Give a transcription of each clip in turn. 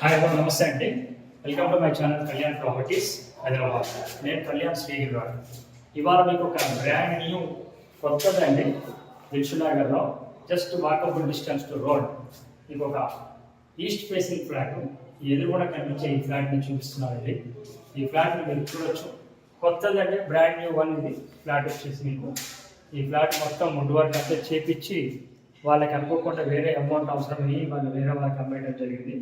Hi hello నమస్తే అండి. Welcome to my channel Kalyan properties Hyderabad నేను కళ్యాణ్ శ్రీగిరిరాడు ఇవాళ మీకు ఒక బ్రాండ్ న్యూ కొత్తదండి దిల్షునగర్లో just walkable distance to road మీకు ఒక ఈస్ట్ ఫేసింగ్ ఫ్లాట్ ఎదురుగుడ కనిపించే ఈ ఫ్లాట్ని చూపిస్తున్నారండి ఈ ఫ్లాట్ని మీరు చూడొచ్చు. కొత్తదండి బ్రాండ్ న్యూ వన్ ఇది. ఫ్లాట్ వచ్చేసి మీకు. ఈ ఫ్లాట్ మొత్తం ముందు వరకు అంతా చేపించి వాళ్ళకి అనుకోకుండా వేరే అమౌంట్ అవసరం వాళ్ళు వేరే వాళ్ళకి అమ్మేయడం జరిగింది.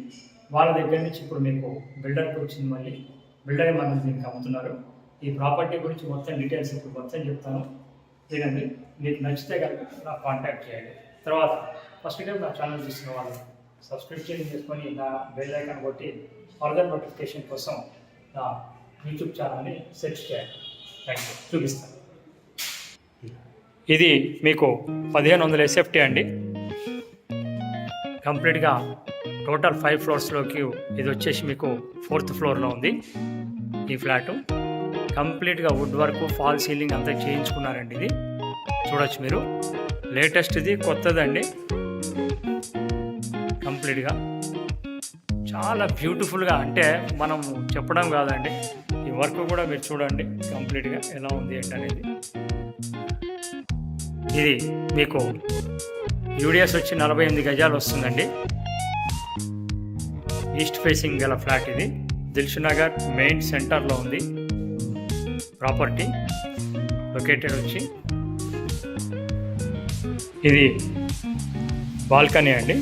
వాళ్ళ దగ్గర నుంచి ఇప్పుడు మీకు బిల్డర్కి వచ్చింది మళ్ళీ. బిల్డర్ మనం దీనికి అమ్ముతున్నారు. ఈ ప్రాపర్టీ గురించి మొత్తం డీటెయిల్స్ ఇప్పుడు మొత్తం చెప్తాను. వినండి. మీకు నచ్చితే కనుక నాకు కాంటాక్ట్ చేయండి. తర్వాత ఫస్ట్ టైం నా ఛానల్ చూసిన వాళ్ళు సబ్స్క్రిప్షన్ చేసుకొని నా బెల్ ఐకాన్ కొట్టి ఫర్దర్ నోటిఫికేషన్ కోసం నా యూట్యూబ్ ఛానల్ని సెర్చ్ చేయండి. థ్యాంక్ యూ చూపిస్తాను. ఇది మీకు పదిహేను వందల ఎస్ఎఫ్టీ అండి. కంప్లీట్గా టోటల్ ఫైవ్ ఫ్లోర్స్లోకి ఇది వచ్చేసి మీకు ఫోర్త్ ఫ్లోర్లో ఉంది. ఈ ఫ్లాటు కంప్లీట్గా వుడ్ వర్క్ ఫాల్ సీలింగ్ అంతా చేయించుకున్నారండి ఇది. చూడొచ్చు మీరు. లేటెస్ట్ ఇది కొత్తదండి. కంప్లీట్గా. చాలా బ్యూటిఫుల్గా అంటే మనం చెప్పడం కాదండి. ఈ వర్క్ కూడా మీరు చూడండి కంప్లీట్గా ఎలా ఉంది ఏంటనేది ఇది మీకు యూడిఎస్ వచ్చి నలభై ఎనిమిది గజాలు వస్తుందండి. ఈస్ట్ ఫేసింగ్ గల ఫ్లాట్ ఇది. దిల్షునగర్ మెయిన్ సెంటర్లో ఉంది. ప్రాపర్టీ లొకేటెడ్ వచ్చి. ఇది బాల్కనీ అండి.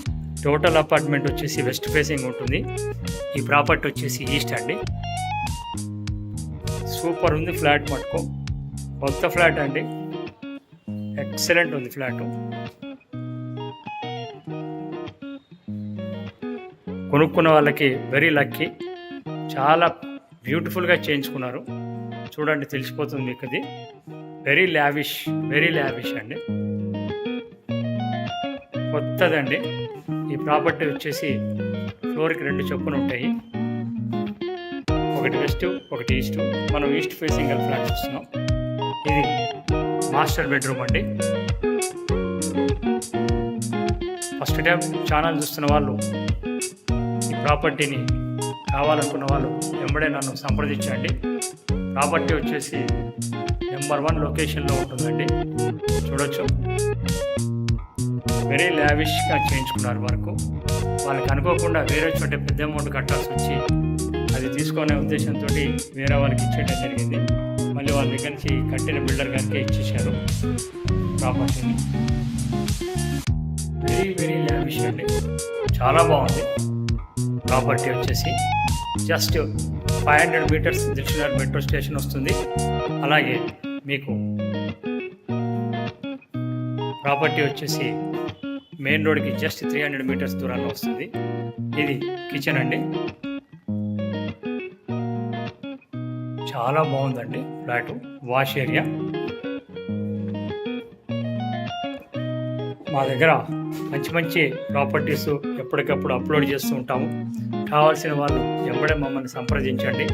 టోటల్ అపార్ట్మెంట్ వచ్చేసి వెస్ట్ ఫేసింగ్ ఉంటుంది. ఈ ప్రాపర్టీ వచ్చేసి ఈస్ట్ అండి. సూపర్ ఉంది ఫ్లాట్ మటుకు. కొత్త ఫ్లాట్ అండి. ఎక్సలెంట్ ఉంది ఫ్లాట్. కొనుక్కున్న వాళ్ళకి వెరీ లక్కీ చాలా బ్యూటిఫుల్గా చేయించుకున్నారు. చూడండి తెలిసిపోతుంది మీకు అది. వెరీ లావిష్ వెరీ లావిష్ అండి. కొత్తదండి. ఈ ప్రాపర్టీ వచ్చేసి ఫ్లోర్కి రెండు చొప్పున ఉంటాయి. ఒకటి వెస్ట్ ఒకటి ఈస్ట్. మనం ఈస్ట్ ఫేసింగ్ గల ఫ్లాట్ చూస్తున్నాం. ఇది మాస్టర్ బెడ్రూమ్ అండి. ఫస్ట్ టైం ఛానల్ చూస్తున్న వాళ్ళు ప్రాపర్టీని కావాలనుకున్న వాళ్ళు వెంబడే నన్ను సంప్రదించండి. ప్రాపర్టీ వచ్చేసి నెంబర్ వన్ లొకేషన్లో ఉంటుందండి. చూడొచ్చు. వెరీ లావిష్గా చేయించుకున్నారు వరకు. వాళ్ళకి అనుకోకుండా వేరే చోట పెద్ద అమౌంట్ కట్టాల్సి వచ్చి అది తీసుకునే ఉద్దేశంతో వేరే వాళ్ళకి ఇచ్చేయడం జరిగింది. మళ్ళీ వాళ్ళ దగ్గర నుంచి కట్టిన బిల్డర్ గారికి ఇచ్చేసారు ప్రాపర్టీని. వెరీ వెరీ లావిష్ అండి. చాలా బాగుంది. ప్రాపర్టీ వచ్చేసి just five hundred metres Dilsukhnagar metro station వస్తుంది. అలాగే మీకు ప్రాపర్టీ వచ్చేసి మెయిన్ రోడ్కి జస్ట్ త్రీ హండ్రెడ్ మీటర్స్ దూరంలో వస్తుంది. ఇది కిచెన్ అండి. చాలా బాగుందండి ఫ్లాట్ వాష్ ఏరియా. మా దగ్గర మంచి మంచి ప్రాపర్టీస్ ఎప్పటికప్పుడు అప్లోడ్ చేస్తూ ఉంటాము. కావాల్సిన వాళ్ళు ఎప్పుడే మమ్మల్ని సంప్రదించండి.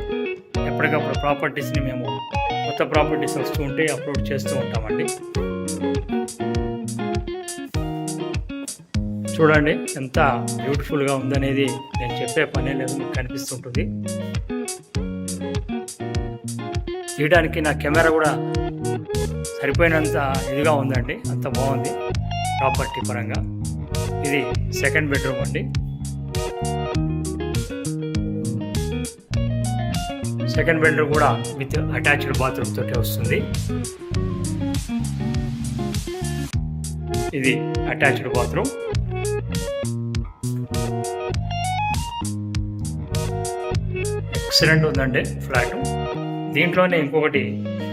ఎప్పటికప్పుడు ప్రాపర్టీస్ని మేము కొత్త ప్రాపర్టీస్ వస్తూ ఉంటే అప్లోడ్ చేస్తూ ఉంటామండి. చూడండి ఎంత బ్యూటిఫుల్గా ఉందనేది నేను చెప్పే పనే లేదు మీకు కనిపిస్తుంటుంది. తీయడానికి నా కెమెరా కూడా సరిపోయినంత ఇదిగా ఉందండి. అంత బాగుంది. ప్రాపర్టీ పరంగా. ఇది సెకండ్ బెడ్రూమ్ అండి. సెకండ్ బెడ్రూమ్ కూడా విత్ అటాచ్డ్ బాత్రూమ్ తోటి వస్తుంది. ఇది అటాచ్డ్ బాత్రూమ్ ఎక్సలెంట్ ఉందండి ఫ్లాట్ దీంట్లోనే ఇంకొకటి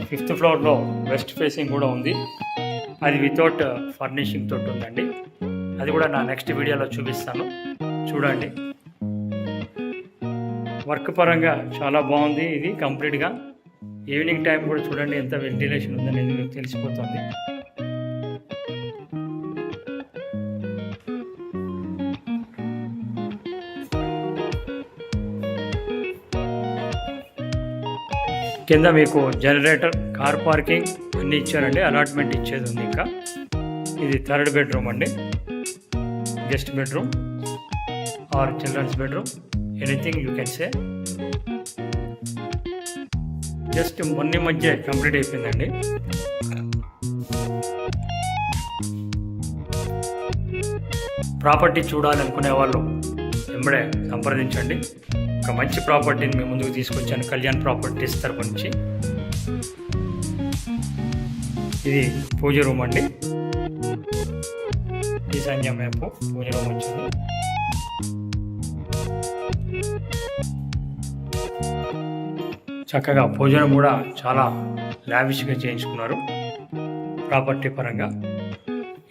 ఫిఫ్త్ ఫ్లోర్లో వెస్ట్ ఫేసింగ్ కూడా ఉంది. అది వితౌట్ uh, ఫర్నిషింగ్ తోటి ఉందండి. అది కూడా నా నెక్స్ట్ వీడియోలో చూపిస్తాను. చూడండి. వర్క్ పరంగా చాలా బాగుంది ఇది కంప్లీట్గా. ఈవినింగ్ టైం కూడా చూడండి ఎంత వెంటిలేషన్ ఉందనేది మీకు తెలిసిపోతుంది. కింద మీకు జనరేటర్ కార్ పార్కింగ్ అన్నీ ఇచ్చారండి. అలాట్మెంట్ ఇచ్చేది ఉంది ఇంకా. ఇది థర్డ్ బెడ్రూమ్ అండి. Guest bedroom or children's bedroom anything you can say. Just మొన్న మధ్య కంప్లీట్ అయిపోయిందండి. ప్రాపర్టీ చూడాలనుకునే వాళ్ళు వెంబడే సంప్రదించండి. ఒక మంచి ప్రాపర్టీని మేము ముందుకు తీసుకొచ్చాను. కళ్యాణ్ ప్రాపర్టీస్ తరపు నుంచి. ఇది పూజ రూమ్ అండి. ఈశాన్య మ్యాప్ పూజ రూమ్ వచ్చింది. చక్కగా భోజనం కూడా చాలా లావిష్గా చేయించుకున్నారు. ప్రాపర్టీ పరంగా.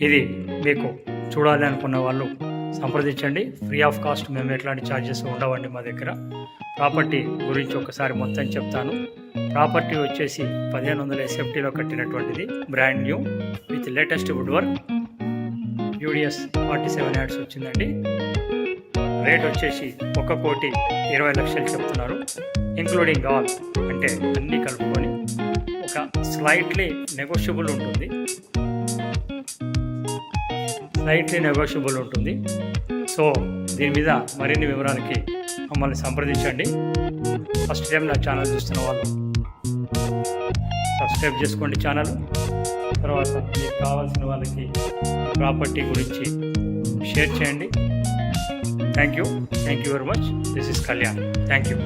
ఇది మీకు చూడాలి అనుకున్న వాళ్ళు సంప్రదించండి. ఫ్రీ ఆఫ్ కాస్ట్ మేము ఎట్లాంటి ఛార్జెస్ ఉండవండి మా దగ్గర. ప్రాపర్టీ గురించి ఒకసారి మొత్తం చెప్తాను. ప్రాపర్టీ వచ్చేసి పదిహేను వందల ఎస్ఎఫ్టీలో కట్టినటువంటిది. Brand new with latest wood work UDS forty seven yards వచ్చిందండి. రేట్ వచ్చేసి ఒక కోటి ఇరవై లక్షలు చెప్తున్నారు. ఇంక్లూడింగ్ ఆల్ అంటే అన్నీ కలుపుకొని ఒక స్లైట్లీ నెగోషియబుల్ ఉంటుంది. స్లైట్లీ నెగోషియబుల్ ఉంటుంది. సో దీని మీద మరిన్ని వివరాలకి మమ్మల్ని సంప్రదించండి. ఫస్ట్ టైం నా ఛానల్ చూస్తున్న వాళ్ళు సబ్స్క్రైబ్ చేసుకోండి ఛానల్. తర్వాత మీకు కావాల్సిన వాళ్ళకి ప్రాపర్టీ గురించి షేర్ చేయండి. Thank you. Thank you very much. This is Kalyan. Thank you.